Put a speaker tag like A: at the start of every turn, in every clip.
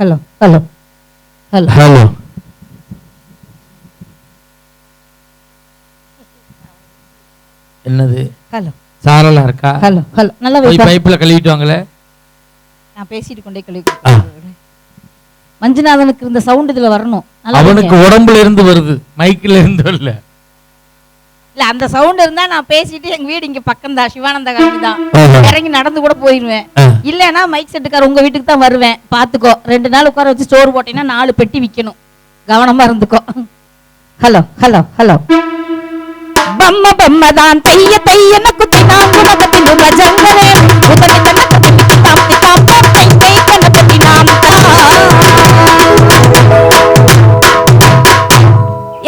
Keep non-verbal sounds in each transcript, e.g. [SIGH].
A: Hello hello hello
B: hello என்னது?
A: Hello
B: சாரலா இருக்கா?
A: ஹலோ ஹலோ நல்லா
B: போய் பைப்ல கழுவிட்டு வாங்களே
A: நான் பேசிட்டு கொண்டே கழுவி மஞ்சுநாதனுக்கு இருந்த சவுண்ட் இதுல வரணும்.
B: அவனுக்கு. உடம்புல இருந்து வருது. மைக்ல இருந்து இல்ல
A: இல்ல அந்த சவுண்ட் இருந்தா நான் பேசிட்டு எங்க வீடு இங்க பக்கம் தான் சிவானந்த காந்தி தான். இறங்கி நடந்து கூட போயிருவேன்
B: ஆ.
A: இல்லைன்னா மைக் செட்டுக்கார உங்க வீட்டுக்கு தான் வருவேன். பாத்துக்கோ. ரெண்டு நாள் உட்கார வச்சு ஸ்டோர் போட்டீங்கன்னா நாலு பெட்டி விக்கணும். கவனமா இருந்துக்கோ. Hello hello hello. பம்ம பம்ம தான் தைய தையன குத்தி நான் குணகத்தில் உள்ள ஜங்கரே உதவி தன்ன குத்தி தாம் தாம் தை தை கணபதி நாம்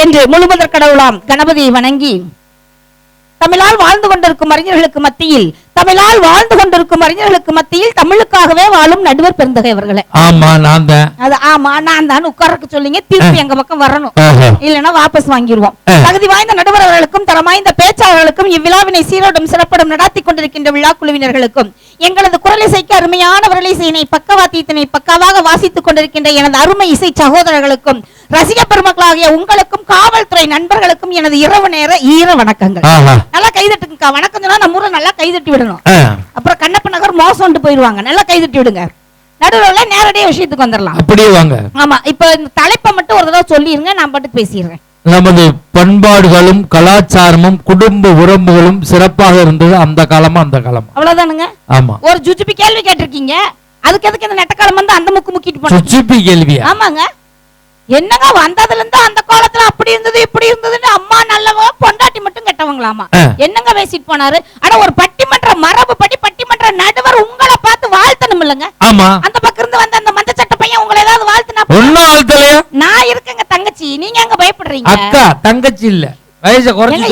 A: என்று முழுமுதற் கடவுளாம் கணபதியை வணங்கி தமிழால் வாழ்ந்து கொண்டிருக்கும் அறிஞர்களுக்கு மத்தியில் தமிழால் வாழ்ந்து கொண்டிருக்கும் அறிஞர்களுக்கு மத்தியில் தமிழுக்காகவே வாழும் நடுவர் பெருந்தகை அவர்களே.
B: ஆமா நான் தான்.
A: அது ஆமா நான் தான். உட்காரக்கு சொல்லிங்க திருப்பி எங்க பக்கம் வரணும். இல்லைன்னா வாபஸ் வாங்கிடுவோம். தகுதி வாய்ந்த நடுவர் அவர்களுக்கும் தரமாய்ந்த பேச்சாளர்களுக்கும் இவ்விழாவினை சீரோடும் சிறப்படும் நடாத்தி கொண்டிருக்கின்ற விழா குழுவினர்களுக்கும் எங்களது குரலிசைக்கு அருமையான விரலிசையினை பக்கவாத்தியத்தினை பக்காவாக வாசித்துக் கொண்டிருக்கின்ற எனது அருமை இசை சகோதரர்களுக்கும் ரசிக பெருமக்களாகிய உங்களுக்கும் காவல்துறை நண்பர்களுக்கும் எனது இரவு நேர ஈர வணக்கங்கள். நல்லா கைதட்டுங்கக்கா. வணக்கம் சொன்னா நம்ம ஊரை நல்லா கைதட்டி விடணும். அப்புறம் கண்ணப்ப நகர் மோசம்ட்டு போயிருவாங்க. நல்லா கைதட்டி விடுங்க. நடுவில் நேரடியாக விஷயத்துக்கு வந்துடலாம்
B: அப்படியே வாங்க.
A: ஆமா இப்ப இந்த தலைப்பை மட்டும் ஒரு தடவை சொல்லிருங்க நான் பாட்டுக்கு பேசிடுறேன்.
B: நமது பண்பாடுகளும் கலாச்சாரமும் குடும்ப உறவுகளும் சிறப்பாக இருந்தது அந்த காலமா அந்த காலமா.
A: அவ்வளவுதானுங்க?
B: ஆமா.
A: ஒரு ஜுஜுபி கேள்வி கேட்டிருக்கீங்க. அதுக்கு எதுக்கு இந்த நெட்டக்காலம் வந்து அந்த முக்கு முக்கிட்டு போனோம்
B: சுச்சிப்பி கேள்வியா?
A: ஆமாங்க. என்னங்க வந்ததுல இருந்து அந்த காலத்துல அப்படி இருந்தது இப்படி இருந்ததுன்னு அம்மா நல்லவ பொண்டாட்டி மட்டும் கெட்டவங்களாமா. என்னங்க பேசிட்டு போனாரு? ஆனா ஒரு பட்டிமன்ற மரபு படி பட்டிமன்ற நடுவர் உங்களை பார்த்து வாழ்த்தணும் இல்லைங்க
B: ஆமா.
A: அந்த பக்கம் இருந்து வந்த
B: ஒன்னும் ஆழ்த்தலையா
A: நான் இருக்கேங்க தங்கச்சி? நீங்க அங்க பயப்படுறீங்க?
B: அக்கா தங்கச்சி இல்ல. வயசை குறைச்சு.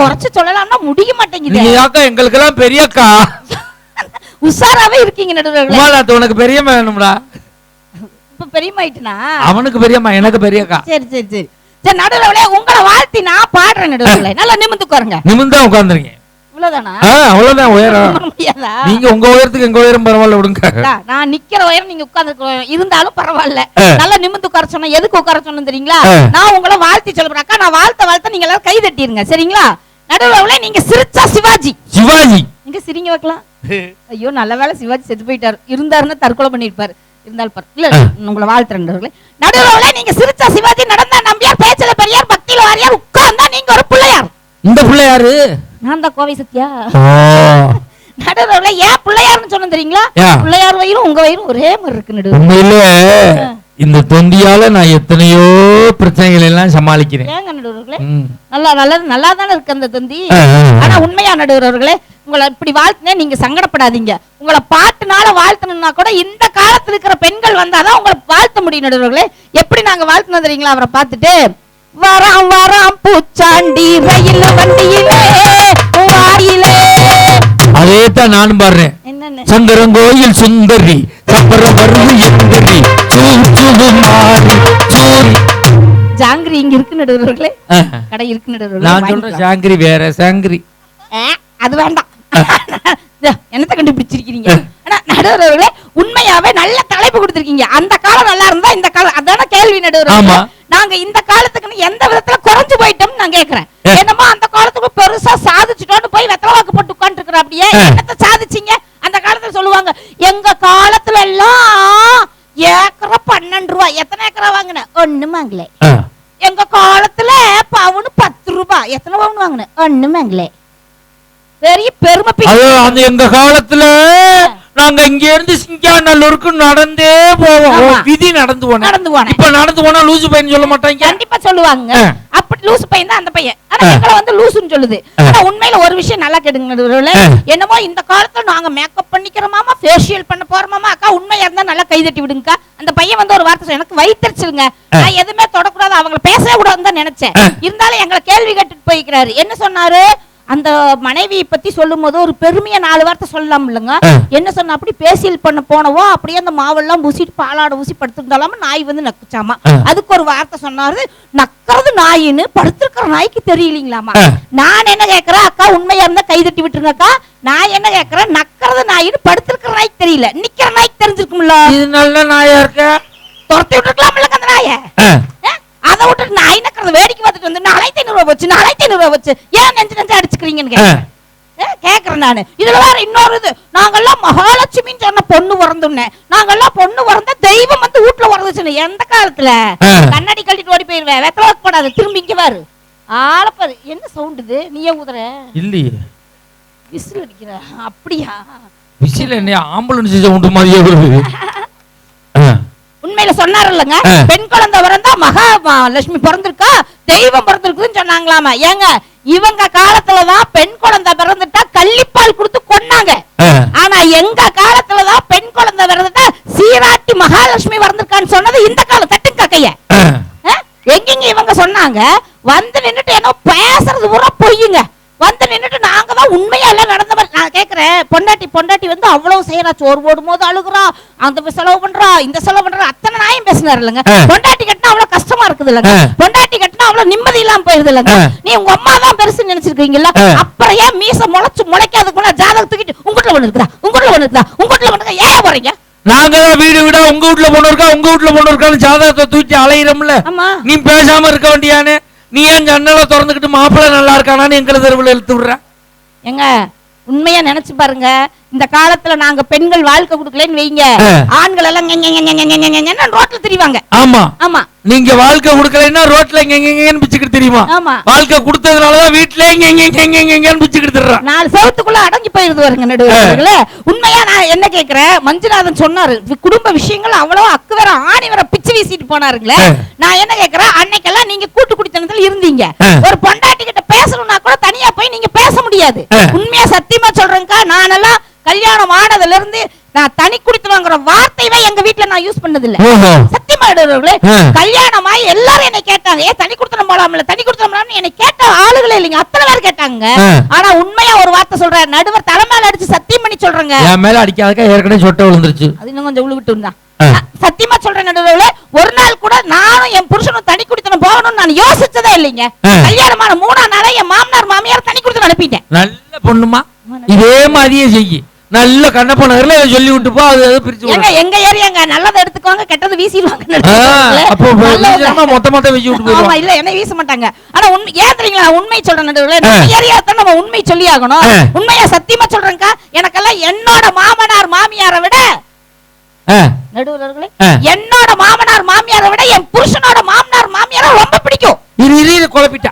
A: குறைச்சு சொல்லலாம்னா முடிய மாட்டேங்குது.
B: நீங்க யாக்கா எங்களுக்கு எல்லாம் பெரிய அக்கா. [LAUGHS]
A: உஷாராவே இருக்கீங்க
B: உமாலாத்து உனக்கு பெரியம்மா வேணும்டா.
A: இப்ப பெரியமாயிட்டுனா
B: அவனுக்கு பெரியம்மா எனக்கு பெரிய அக்கா.
A: சரி சரி சரி. சரி நடுவர்களே உங்களை வாழ்த்தி நான் பாடுறேன் நடுவர்களே நல்லா நிமிந்து உட்காருங்க.
B: நிமிந்தா உட்காந்துருங்க
A: இவ்வளவுதானா?
B: அவ்வளவுதான் உயரம். நீங்க உங்க உயரத்துக்கு எங்க உயரம் பரவாயில்ல விடுங்க.
A: நான் நிக்கிற உயரம் நீங்க உட்கார்ந்து இருந்தாலும் பரவாயில்ல. நல்லா நிமிந்து உட்கார சொன்னா எதுக்கு உட்கார சொன்னேன் தெரியுங்களா. நான் உங்களை வாழ்த்தி சொல்றேன் அக்கா நான் வாழ்த்த வாழ்த்த நீங்க எல்லாரும் கை தட்டிருங்க சரிங்களா நடுவர்களே நீங்க சிரிச்சா சிவாஜி.
B: சிவாஜி.
A: எங்க சிரிங்க வைக்கலாம். ஐயோ நல்ல வேளை சிவாஜி செத்து போயிட்டாரு. இருந்தாருன்னா தற்கொலை பண்ணிருப்பாரு இருந்தாலும் பரவ- இல்ல இல்ல, உங்களை வாழ்த்துறேன் நடுவர்களே நீங்க சிரிச்சா சிவாஜி நடந்தா நம்பியார் பேச்சல பெரியார் பக்தியில வாரியார் உட்கார்ந்தா நீங்க ஒரு பிள்ளையார்.
B: இந்த பிள்ளை யாரு?
A: நான் தான் கோவை சத்யா [LAUGHS] நடுவர்களே ஏன் பிள்ளையார்னு சொன்ன தெரியுங்களா? பிள்ளையார் வயிறும் உங்க வயிறும் ஒரே மாதிரி இருக்கு நடுவர்
B: உண்மையிலே இந்த தொந்தியால நான் எத்தனையோ பிரச்சனைகள் எல்லாம் சமாளிக்கிறேன்.
A: ஏங்க நடுவர்களே. நல்லா நல்லது நல்லா தானே இருக்கு அந்த தந்தி. ஆனா உண்மையா நடுவர்களே உங்களை இப்படி வாழ்த்துனே நீங்க சங்கடப்படாதீங்க. உங்களை பாட்டுனால வாழ்த்தணும்னா கூட இந்த காலத்துல இருக்கிற பெண்கள் வந்தாதான் உங்களை வாழ்த்த முடியும் நடுவர்களே எப்படி நாங்க வாழ்த்தணும் தெரியுங்களா? அவரை பார்த்துட்டு வராம் வராம் பூச்சாண்டி ரயில் வண்டியிலே வாயிலே.
B: அதே தான் நானும் பாடுறேன். சங்கரங்கோயில் சுந்தரி சப்பர வருது சூரி
A: ஜாங்கிரி இங்க இருக்கு நடுவர்களே. கடை இருக்கு
B: நான்
A: நடுவர்களே
B: சொல்றேன் சாங்கிரி வேற சாங்கிரி
A: ஆ, அது வேண்டாம். என்னத்த கண்டுபிடிச்சிருக்கீங்க ஆனா நடுவர்களே உண்மையாவே நல்ல தலைப்பு கொடுத்திருக்கீங்க. அந்த காலம் நல்லா இருந்தா இந்த காலம் அதான கேள்வி நடுவர். நாங்க இந்த காலத்துக்கு எந்த விதத்துல குறைஞ்சு போயிட்டோம்னு நான் கேக்குறேன். என்னமோ அந்த காலத்துக்கு பெருசா சாதிச்சுட்டோன்னு போய் வெத்தலை வாக்கு போட்டு உட்காந்துருக்குற அப்படியே.
B: ஆ.
A: என்னத்த சாதிச்சீங்க? அந்த காலத்துல சொல்லுவாங்க எங்க காலத்துல எல்லாம் ஏக்கரா பன்னெண்டு ரூபாய் எத்தனை ஏக்கரா வாங்கினேன் ஒண்ணு வாங்கல.
B: ஆ.
A: எங்க காலத்துல பவுன் பத்து ரூபாய் எத்தனை பவுன் வாங்கினேன் ஒண்ணு வாங்கல. பெரிய பெருமை
B: அது எங்க காலத்துல நாங்க இங்க இருந்து சிங்காநல்லூருக்கு நடந்தே போவோம். விதி நடந்து போனேன்.
A: நடந்து போனேன்.
B: இப்ப நடந்து போனா லூசு பையன் சொல்ல மாட்டாங்க?
A: கண்டிப்பா சொல்லுவாங்க. அப்படி லூசு பையன் தான் அந்த பையன். ஆனா. எங்களை வந்து லூசுன்னு சொல்லுது. ஆனா உண்மையில ஒரு விஷயம் நல்லா கேடுங்க. என்னமோ இந்த காலத்துல நாங்க மேக்கப் பண்ணிக்கிறோமாமா ஃபேஷியல் பண்ண போறோமாமா அக்கா உண்மையா இருந்தா நல்லா கை தட்டி விடுங்கக்கா. அந்த பையன் வந்து ஒரு வார்த்தை எனக்கு வயிற்றுச்சுங்க. நான் எதுவுமே தொடக்கூடாது அவங்கள பேசவே கூடாதுன்னு தான் நினைச்சேன். இருந்தாலும் எங்களை கேள்வி கேட்டுட்டு போய்க்கிறாரு. என்ன சொன்னாரு? அந்த மனைவியை பத்தி சொல்லும் போது ஒரு பெருமையா நாலு வார்த்தை சொல்லலாம் இல்லைங்க. என்ன சொன்ன அப்படி பேசியல் பண்ண போனவோ அப்படியே அந்த மாவெல்லாம் ஊசிட்டு பாலாட ஊசி படுத்திருந்தாலாம நாய் வந்து நக்குச்சாமா. அதுக்கு ஒரு வார்த்தை சொன்னாரு. நக்கிறது நாயின்னு படுத்திருக்கிற நாய்க்கு தெரியலீங்களாமா. நான் என்ன கேக்குறேன் அக்கா உண்மையா இருந்தா கை தட்டி விட்டுருங்க அக்கா. நான் என்ன கேக்குறேன் நக்கிறது நாயின்னு படுத்திருக்கிற நாய்க்கு தெரியல. நிக்கிற நாய்க்கு தெரிஞ்சிருக்கும்ல?
B: இது நல்ல நாயா இருக்க?
A: துரத்தி விட்டுருக்கலாம்ல அந்த நாயை? அதை விட்டுட்டு நாய் நக்கிறது வேடிக்கை பார்த்துட்டு வந்து நாலாயிரத்தி ஐநூறு ரூபாய் வச்சு நாலாயிரத்தி ஐநூறு ரூபாய் வச்சு ஏன் நெஞ்சு நெஞ்சு அடிச்சுக்கிறீங்கன்னு கேக்குறேன் நானு. இதுல வேற இன்னொரு இது. நாங்கெல்லாம் மகாலட்சுமின்னு சொன்ன பொண்ணு பிறந்துன்னு நாங்கெல்லாம் பொண்ணு பிறந்த தெய்வம் வந்து வீட்டுல பிறந்துச்சுன்னு எந்த காலத்துல. கண்ணாடி கழட்டிட்டு ஓடி போயிருவேன் வெத்தலை போடாது. திரும்பி இங்க பாரு. ஆளப்பாரு என்ன சவுண்ட் இது? நீயே ஊதுற?
B: இல்லையே.
A: விசில் அடிக்கிற. அப்படியா?
B: விசில் என்ன ஆம்புலன்ஸ் சவுண்டு மாதிரியே வருது. [LAUGHS]
A: உண்மையில சொன்னாரு இல்லங்க. பெண் குழந்தை பிறந்தா மகா ம- லட்சுமி பிறந்திருக்கா? தெய்வம் பிறந்திருக்குதுன்னு சொன்னாங்களாமா. ஏங்க இவங்க காலத்துலதான் பெண் குழந்தை பிறந்துட்டா கள்ளிப்பால் கொடுத்து கொன்னாங்க. ஆனா எங்க காலத்துலதான் பெண் குழந்தை பிறந்துட்டா சீராட்டி மகாலட்சுமி பிறந்திருக்கான்னு சொன்னது இந்த காலம் தட்டுங்க கைய.
B: ஆ.
A: எங்கெங்க இவங்க சொன்னாங்க? வந்து நின்னுட்டு என்ன பேசுறது பூரா பொய்யுங்க வந்து நின்னுட்டு நாங்க தான் உண்மையா எல்லாம் நடந்த மாதிரி நான் கேக்குறேன். பொண்டாட்டி பொண்டாட்டி வந்து அவ்வளவு செய்யறா சோறு போடும் போது அழுகுறா. அந்த செலவு பண்றா. இந்த செலவு பண்றா. அத்தனை நாயும் பேசினாரு இல்லைங்க. பொண்டாட்டி கட்டினா அவ்வளவு கஷ்டமா இருக்குது இல்லைங்க. பொண்டாட்டி கட்டினா அவ்வளவு நிம்மதி இல்லாம போயிருது இல்லைங்க. நீ உங்க அம்மா தான் பெருசு நினைச்சிருக்கீங்கல்ல. அப்புறம் ஏன் மீச முளைச்சு முளைக்காதுக்கு முன்னாடி ஜாதகம் தூக்கிட்டு உங்ககிட்ட ஒண்ணு இருக்குதா? உங்ககிட்ட ஒண்ணு இருக்குதா? உங்ககிட்ட ஒண்ணு ஏன் போறீங்க?
B: நாங்க தான் வீடு வீடா உங்க வீட்டுல பொண்ணு இருக்கா? உங்க வீட்டுல பொண்ணு இருக்கான்னு ஜாதகத்தை தூக்கி அலையிறோம்ல. நீ பேசாம இருக்க வேண்டியானே? நீ ஏன் ஜன்னலை திறந்துக்கிட்டு மாப்பிள்ளை நல்லா இருக்கானான்னு எங்களை தெருவில் இழுத்து விடுற?
A: ஏங்க உண்மையா நினைச்சு பாருங்க. இந்த காலத்துல நாங்க பெண்கள் வாழ்க்கை கொடுக்கலன்னு வைங்க. ஆண்கள் எல்லாம் ரோட்ல திரிவாங்க
B: ஆமா
A: ஆமா
B: நீங்க வாழ்க்கை கொடுக்கலைன்னா ரோட்ல எங்கெங்கன்னு பிச்சுக்கிட்டு தெரியுமா
A: ஆமா
B: வாழ்க்கை கொடுத்ததுனாலதான் வீட்டுல எங்கெங்கன்னு பிச்சுக்கிட்டு திர்றான்
A: நாலு செவத்துக்குள்ள அடங்கி போயிருது வருங்க நடுவர்களே உண்மையா நான் என்ன கேக்குறேன் மஞ்சுநாதன் சொன்னாரு குடும்ப விஷயங்கள் அவ்வளவு அக்கு வேற ஆணி வர பிச்சு வீசிட்டு போனாருங்களே. நான் என்ன கேக்குறேன் அன்னைக்கெல்லாம் நீங்க கூட்டு குடித்தனத்துல இருந்தீங்க. ஒரு பொண்டாட்டி கிட்ட பேசணும்னா கூட தனியா போய் நீங்க பேச முடியாது. உண்மையா சத்தியமா சொல்றேன்க்கா நானெல்லாம் கல்யாணம் ஆனதுல இருந்து நான் தனி குடித்தனங்கிற வார்த்தையவே எங்க வீட்ல நான் யூஸ் பண்ணது இல்ல
B: ஓஹோ.
A: சத்தியமா நடுவர்களே
B: ஆ.
A: கல்யாணமாயி எல்லாரும் என்னை கேட்டாங்க. ஏ தனி குடுத்தனம் போலாம்ல தனி குடுத்தனம் போலாம்னு என்னை கேட்ட ஆளுகளே இல்லைங்க. அத்தனை பேர் கேட்டாங்க. ஆனா உண்மையா ஒரு வார்த்தை சொல்றேன். நடுவர் தலைமையில அடிச்சு சத்தியம் பண்ணி சொல்றேங்க.
B: என் மேல அடிக்காதக்கா ஏற்கனவே சொட்டை விழுந்துருச்சு.
A: அது இன்னும் கொஞ்சம் உழுவிட்டு. நான் சத்தியமா சொல்றேன் நடுவர்களே ஒரு நாள் கூட நானும் என் புருஷனும் தனி குடித்தனம் போகணும்னு நான் யோசிச்சதே இல்லைங்க. கல்யாணமான மூணாம் நாளே என் மாமனார் மாமியார் தனி குடித்தனம் அனுப்பிட்டேன்.
B: நல்ல பொண்ணுமா? இதே மாதிரியே செய்யி. நல்ல கண்ணப்ப நகர்ல சொல்லி விட்டு போ அது அது பிரிச்சு
A: எங்க. எங்க ஏரியாங்க நல்லதை எடுத்துக்குவாங்க கெட்டது வீசிடுவாங்க.
B: அப்போ மொத்த மொத்த வச்சு விட்டு
A: ஆமா இல்ல என்ன வீச மாட்டாங்க. ஆனா உண்மை ஏன் தெரியுங்களா? உண்மை சொல்றேன் நடுவுல. நம்ம ஏரியா தான் நம்ம உண்மை சொல்லி ஆகணும். உண்மையா சத்தியமா சொல்றேன்க்கா. எனக்கெல்லாம் என்னோட மாமனார் மாமியாரை விட
B: ஆ.
A: என்னோட மாமனார் மாமியாரை விட என் புருஷனோட மாமனார் மாமியாரை ரொம்ப பிடிக்கும்.
B: இரு இரு குழப்பிட்டா.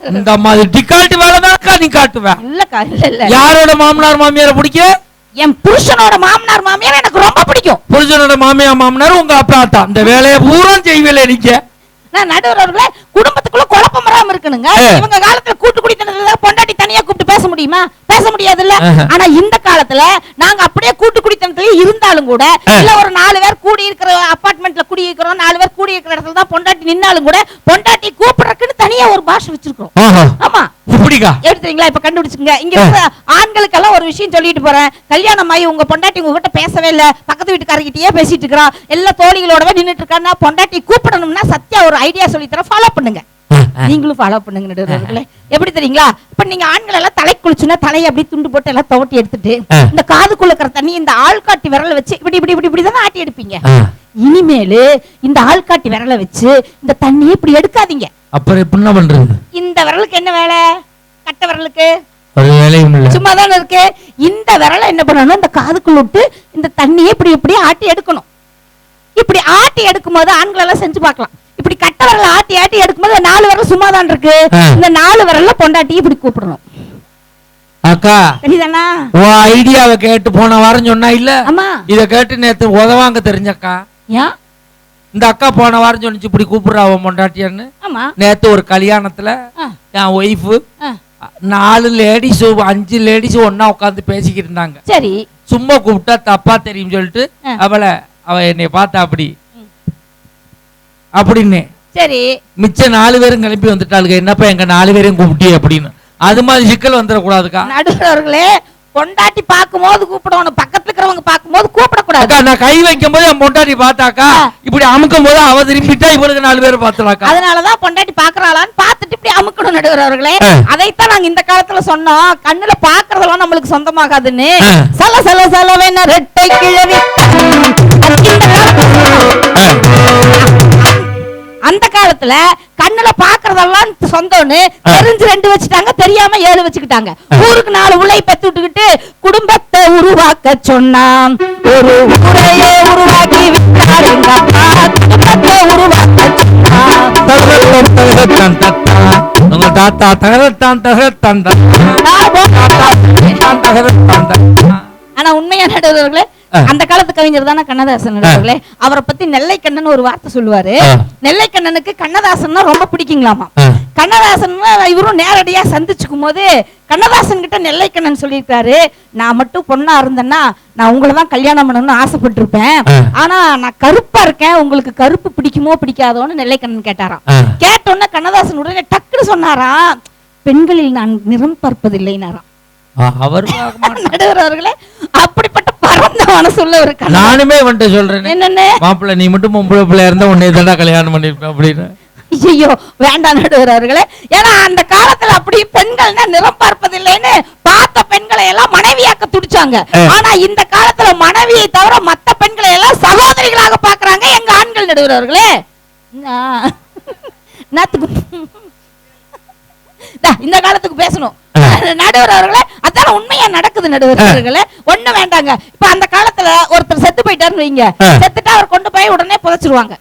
B: இந்த மாதிரி டிக்கால்ட்டு வேலை தான்க்கா நீ காட்டுவ.
A: இல்லக்கா இல்ல இல்ல.
B: யாரோட மாமனார் மாமியாரை பிடிக்க
A: என் புருஷனோட மாமனார் மாமியார் எனக்கு ரொம்ப பிடிக்கும்.
B: புருஷனோட மாமியார் மாமனார் உங்க அப்பா தான். இந்த வேலையை பூரா செய்வீல நீங்க.
A: நான் நடுவர்களே குடும்பத்துக்குள்ள குழப்பம் வராம இருக்கணுங்க. இவங்க காலத்துல கூட்டு குடித்தனத்துல பொண்டாட்டி தனியா கூப்பிட்டு பேச முடியுமா? பேச முடியாது இல்ல. ஆனா இந்த காலத்துல நாங்க அப்படியே கூட்டு குடித்தனத்துல இருந்தாலும் கூட. இல்ல ஒரு நாலு பேர் கூடி இருக்கிற அபார்ட்மெண்ட்ல குடி இருக்கிறோம் நாலு பேர் கூடி இருக்கிற இடத்துல தான் பொண்டாட்டி நின்னாலும் கூட பொண்டாட்டி கூப்பிடுறதுக்குன்னு தனியா ஒரு பாஷை வச்சிருக்கோம் ஆமா.
B: இப்படிக்கா?
A: எடுத்துறீங்களா? இப்ப கண்டுபிடிச்சுங்க இங்க ஆண்களுக்கெல்லாம் ஒரு விஷயம் சொல்லிட்டு போறேன். கல்யாணம் ஆகி உங்க பொண்டாட்டி உங்ககிட்ட பேசவே இல்ல. பக்கத்து வீட்டுக்காரர்கிட்டயே பேசிட்டு இருக்கா எல்லா தோழிகளோடவே நின்னுட்டு இருக்கான்னா பொண்டாட்டி கூப்பிடணும்னா சத்யா ஒரு ஐடியா சொல்லி தர ஃபாலோ பண்ணுங்க. நீங்களும் ஃபாலோ பண்ணுங்க எப்படி தெரியுங்களா? இப்ப நீங்க ஆண்கள் எல்லாம் தலை குளிச்சுன்னா தலையை அப்படியே துண்டு போட்டு எல்லாம் துவட்டி எடுத்துட்டு. இந்த காதுக்குள்ள இருக்கிற தண்ணி இந்த ஆள்காட்டி விரல வச்சு இப்படி இப்படி இப்படி இப்படி தானே ஆட்டி எடுப்பீங்க. இனிமேலு இந்த ஆள்காட்டி விரல வச்சு இந்த தண்ணியை இப்படி எடுக்காதீங்க.
B: அப்புறம் எப்படி என்ன பண்றது?
A: இந்த விரலுக்கு என்ன வேலை? கட்டை விரலுக்கு?
B: ஒரு வேலையும் இல்ல.
A: சும்மா தானே இருக்கு. இந்த விரலை என்ன பண்ணணும்? இந்த காதுக்குள்ள விட்டு இந்த தண்ணியை இப்படி இப்படி ஆட்டி எடுக்கணும். இப்படி ஆட்டி எடுக்கும் போது ஆண்கள் எல்லாம் செஞ்சு பார்க்கலாம். இப்படி கட்டை விரல ஆட்டி ஆட்டி எடுக்கும்போது நாலு விரல் சும்மா தான் இருக்கு. இந்த நாலு விரல்ல பொண்டாட்டி இப்படி கூப்பிடணும்.
B: அக்கா
A: சரிதானா
B: உன் ஐடியாவை கேட்டு போன வாரம் சொன்னா இல்ல?
A: ஆமா.
B: இத கேட்டு நேத்து உதவாங்க தெரிஞ்சக்கா.
A: ஏன்
B: இந்த அக்கா போன வாரம் சொன்னிச்சு இப்படி கூப்பிடுறா அவன் பொண்டாட்டியான்னு.
A: ஆமா.
B: நேத்து ஒரு கல்யாணத்துல என் ஒய்ஃபு. நாலு லேடிஸ் அஞ்சு லேடிஸ் ஒண்ணா உட்காந்து பேசிக்கிட்டு இருந்தாங்க.
A: சரி.
B: சும்மா கூப்பிட்டா தப்பா தெரியும் சொல்லிட்டு. அவளை அவ என்னை பார்த்தா அப்படி. அப்படின்னு.
A: சரி.
B: மிச்ச நாலு பேரும் கிளம்பி வந்துட்டாளுங்க என்னப்பா எங்க நாலு பேரையும் கூப்பிட்டியே அப்படின்னு. அது மாதிரி சிக்கல் வந்துடக்கூடாதுக்கா?
A: நடுவர்களே பொண்டாட்டி பார்க்கும்போது கூப்பிடணும். பக்கத்துல இருக்கிறவங்க பார்க்கும்போது கூப்பிடக்கூடாது.
B: அக்கா நான் கை வைக்கும் போது என் பொண்டாட்டி பார்த்தாக்கா. இப்படி அமுக்கும் போது அவ திரும்பிட்டா இவளுக்கு நாலு பேர் பார்த்தலாக்கா
A: அதனாலதான் பொண்டாட்டி பாக்குறாளான்னு பார்த்துட்டு இப்படி அமுக்கணும் நடுவர் அவர்களே
B: ஆ.
A: அதைத்தான் நாங்க இந்த காலத்துல சொன்னோம். கண்ணுல பாக்குறதெல்லாம் நம்மளுக்கு சொந்தமாகாதுன்னு. சல சல சலவென ரெட்டை கிழவி. அந்த காலத்துல கண்ணுல பாக்குறதெல்லாம் சொந்தம்னு. தெரிஞ்சு ரெண்டு வச்சுட்டாங்க தெரியாம ஏழு வச்சுக்கிட்டாங்க ஊருக்கு நாலு உலை பெத்து விட்டுக்கிட்டு குடும்பத்தை உருவாக்க சொன்னான் ஒரு ஊரையே உருவாக்கி விட்டார் எங்க அப்பா குடும்பத்தை உருவாக்க.
B: உங்க தாத்தா தகரத்தான் தகரத்தான்.
A: ஆனா உண்மையா நடுவர்களே. அந்த காலத்து கவிஞர் தானே கண்ணதாசன் நடுவர்களே அவரை பத்தி நெல்லைக்கண்ணன் ஒரு வார்த்தை சொல்லுவாரு.
B: ஆ.
A: நெல்லைக்கண்ணனுக்கு கண்ணதாசன்னா ரொம்ப பிடிக்குங்களாமா. கண்ணதாசன் இவரும் நேரடியா சந்திச்சுக்கும் போது கண்ணதாசன் கிட்ட நெல்லைக்கண்ணன் சொல்லியிருக்காரு நான் மட்டும் பொண்ணா இருந்தேன்னா நான் உங்களை தான் கல்யாணம் பண்ணணும்னு ஆசைப்பட்டிருப்பேன். ஆனா நான் கருப்பா இருக்கேன். உங்களுக்கு கருப்பு பிடிக்குமோ பிடிக்காதோன்னு நெல்லைக்கண்ணன் கேட்டாராம்.
B: ஆ.
A: கேட்டோன்னே கண்ணதாசன் உடனே டக்குன்னு சொன்னாராம் பெண்களில் நான் நிறம் பார்ப்பதில்லைனாராம்.
B: அவர்.
A: நடுவர் அவர்களே அப்படிப்பட்ட பரந்த மனசுள்ள ஒரு
B: நானுமே வந்துட்டு சொல்றேன். மாப்பிள்ளை நீ மட்டும் பொம்பளை பிள்ளையா இருந்தா உன்னை கல்யாணம் பண்ணிருப்பேன் அப்படின்னு.
A: ஐயோ வேண்டாம் நடுவர் அவர்களே ஏன்னா அந்த காலத்துல அப்படி பெண்கள்னா நிறம் பார்ப்பதில்லைன்னு பார்த்த பெண்களை எல்லாம் மனைவியாக்க துடிச்சாங்க.
B: ஆ.
A: ஆனா இந்த காலத்துல மனைவியை தவிர மத்த பெண்களை எல்லாம் சகோதரிகளாக பாக்குறாங்க எங்க ஆண்கள் நடுவர் அவர்களே நான்- நாத்துக்கு தா, இந்த காலத்துக்கு பேசணும். நடுவர் அவர்களே அதான உண்மையா நடக்குது நடுவர் அவர்களே ஒண்ணு வேண்டாங்க. இப்ப அந்த காலத்துல ஒருத்தர் செத்து போயிட்டாருன்னு வைங்க. செத்துட்டா அவர் கொண்டு போய் உடனே புதைச்சிருவாங்க.